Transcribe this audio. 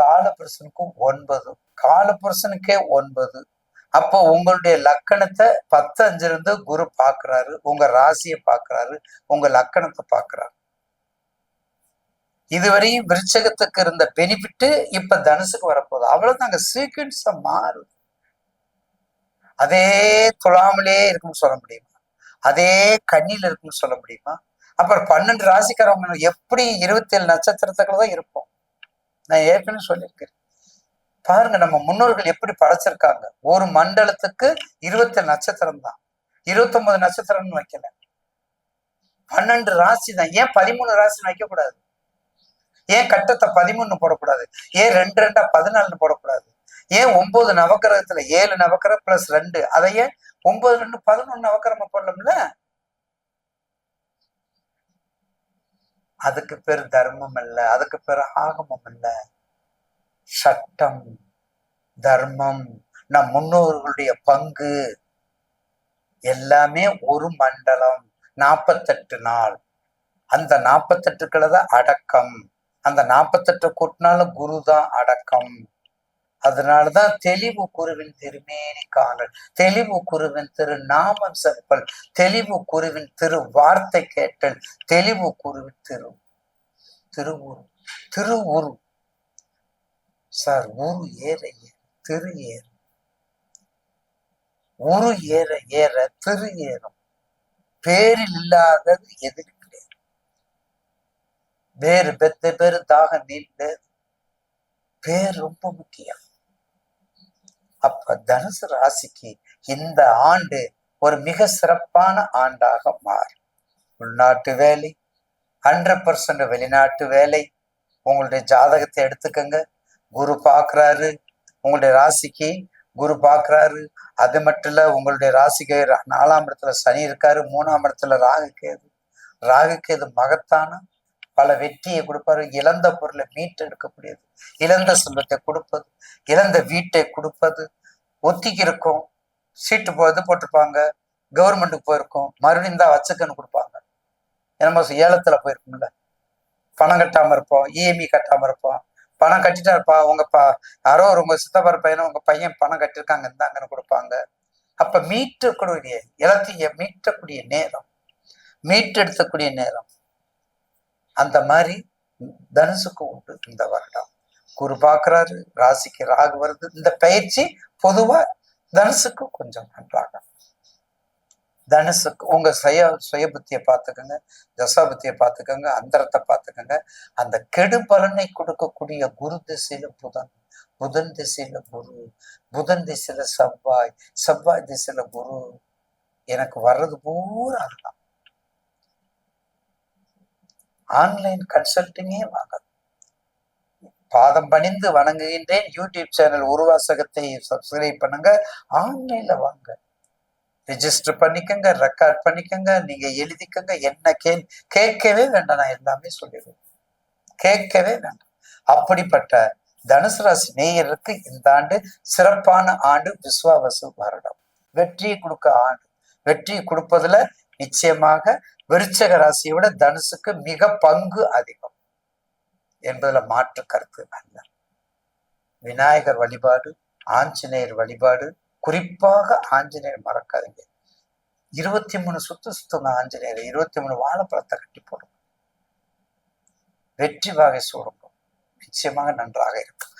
காலபுருஷனுக்கும் ஒன்பது காலபுருஷனுக்கே ஒன்பது. அப்போ உங்களுடைய லக்கணத்தை பத்து அஞ்சு இருந்து குரு பாக்குறாரு உங்க ராசியை பாக்குறாரு உங்க லக்கணத்தை பாக்குறாரு இதுவரையும் விருச்சகத்துக்கு இருந்த பெனிஃபிட்டு இப்ப தனுசுக்கு வரப்போகுது. அவ்வளவுதாங்க. சீக்வன்ஸா மாறுது. அதே துலாமலே இருக்குன்னு சொல்ல முடியுமா? அதே கண்ணில இருக்குன்னு சொல்ல முடியுமா? அப்புறம் பன்னெண்டு ராசிக்காரவங்க எப்படி இருபத்தி ஏழு நட்சத்திரத்துக்குள்ள தான் இருப்போம். நான் ஏற்கனவே சொல்லியிருக்கேன். பாருங்க நம்ம முன்னோர்கள் எப்படி படைச்சிருக்காங்க. ஒரு மண்டலத்துக்கு இருபத்தி நட்சத்திரம் தான். இருபத்தொன்பது நட்சத்திரம்னு வைக்கல. பன்னெண்டு ராசி தான். ஏன் பதிமூணு ராசி வைக்க கூடாது ஏன் கட்டத்தை பதிமூணு போடக்கூடாது? ஏன் ரெண்டு ரெண்டா பதினாலுன்னு போடக்கூடாது? ஏன் ஒன்பது நவக்கிரகத்துல ஏழு நவக்கிரகம் பிளஸ் ரெண்டு? அதை ஏன் ஒன்பது ரெண்டு பதினொன்னு நவக்கிரம போடலாம்ல? அதுக்கு பேர் தர்மம் இல்லை அதுக்கு பேர் ஆகமம் இல்ல. சட்டம் தர்மம் நம் முன்னோர்களுடைய பங்கு எல்லாமே ஒரு மண்டலம் நாற்பத்தெட்டு நாள். அந்த நாற்பத்தெட்டுக்களை தான் அடக்கம். அந்த நாற்பத்தெட்டு கூட்டினாலும் குரு தான் அடக்கம். அதனாலதான் தெளிவு குருவின் திருமேனி காணல் தெளிவு குருவின் திரு நாமம் செப்பல் தெளிவு குருவின் திரு வார்த்தை கேட்டல் தெளிவு குருவின் திரு திருவுரு திருவுரு. சார் உரு ஏற ஏற திரு ஏற. உரு ஏற ஏற திரு ஏறும். பேரில் இல்லாதது எதுக்கு கிடையாது. வேறு பெத்த பேரு தாக நீண்ட பேர் ரொம்ப முக்கியம். அப்ப தனுசு ராசிக்கு இந்த ஆண்டு ஒரு மிக சிறப்பான ஆண்டாக மாறும். உள்நாட்டு வேலை ஹண்ட்ரட் பர்சன்ட் வெளிநாட்டு வேலை உங்களுடைய ஜாதகத்தை எடுத்துக்கங்க. குரு பார்க்குறாரு உங்களுடைய ராசிக்கு குரு பார்க்குறாரு அது மட்டும் இல்லை உங்களுடைய ராசிக்கு நாலாம் இடத்துல சனி இருக்காரு மூணாம் இடத்துல ராகு கேது. ராகு கேது மகத்தான பல வெற்றியை கொடுப்பாரு. இழந்த பொருளை மீட்டெடுக்கக்கூடியது. இழந்த செல்வத்தை கொடுப்பது. இழந்த வீட்டை கொடுப்பது ஒத்திக்கு இருக்கும் சீட்டு போ இது போட்டிருப்பாங்க கவர்மெண்ட்டுக்கு போயிருக்கும் மறுபடியும் தான் வச்சுக்கன்னு கொடுப்பாங்க. என்னமோ ஏலத்துல போயிருக்கும்ல. பணம் கட்டாம இருப்போம் இஎம்ஐ கட்டாம இருப்போம். பணம் கட்டிட்டா இருப்பா உங்க பா யாரோ ஒரு உங்க சித்தப்பர் பையனும் உங்க பையன் பணம் கட்டிருக்காங்க இந்தாங்கன்னு கொடுப்பாங்க. அப்ப மீட்டக்கூடிய இலத்தைய மீட்டக்கூடிய நேரம் மீட்டெடுத்தக்கூடிய நேரம் அந்த மாதிரி தனுசுக்கு உண்டு இந்த வருடம். குரு பார்க்கறாரு ராசிக்கு ராகு வருது. இந்த பயிற்சி பொதுவா தனுசுக்கு கொஞ்சம் நன்றாக. தனுசுக்கு உங்க சுய சுயபுத்தியை பார்த்துக்கோங்க தசாபுத்தியை பார்த்துக்கோங்க அந்தரத்தை பார்த்துக்கோங்க. அந்த கெடு பலனை கொடுக்கக்கூடிய குரு திசையில புதன் புதன் திசையில குரு புதன் திசையில செவ்வாய் செவ்வாய் திசையில குரு. எனக்கு வர்றது பூரா அதுதான். ஆன்லைன் கன்சல்டிங்கே வாங்க. பாதம் பணிந்து வணங்குகின்றேன். யூடியூப் சேனல் உருவாசகத்தை சப்ஸ்கிரைப் பண்ணுங்க. ஆன்லைன்ல வாங்க. ரிஜிஸ்டர் பண்ணிக்கங்க ரெக்கார்ட் பண்ணிக்கங்க நீங்க எழுதிக்கங்க. என்ன கே கேட்கவே வேண்டாம். நான் எல்லாமே சொல்லிடுவேன் கேட்கவே வேண்டாம். அப்படிப்பட்ட தனுசு ராசி நேயருக்கு இந்த ஆண்டு சிறப்பான ஆண்டு விஸ்வாவசு வருடம். வெற்றியை கொடுக்க ஆண்டு. வெற்றியை கொடுப்பதுல நிச்சயமாக விருச்சக ராசியை விட தனுசுக்கு மிக பங்கு அதிகம். என்பதுல மாற்று கருத்து அல்ல. விநாயகர் வழிபாடு ஆஞ்சநேயர் வழிபாடு குறிப்பாக ஆஞ்சநேயர் மறக்காதீங்க. இருபத்தி மூணு சுத்து சுத்துங்க ஆஞ்சநேயர் இருபத்தி மூணு வாழைப்பழத்தை கட்டி போடுங்க. வெற்றி வாகை சூடுங்க. நிச்சயமாக நன்றாக இருக்கும்.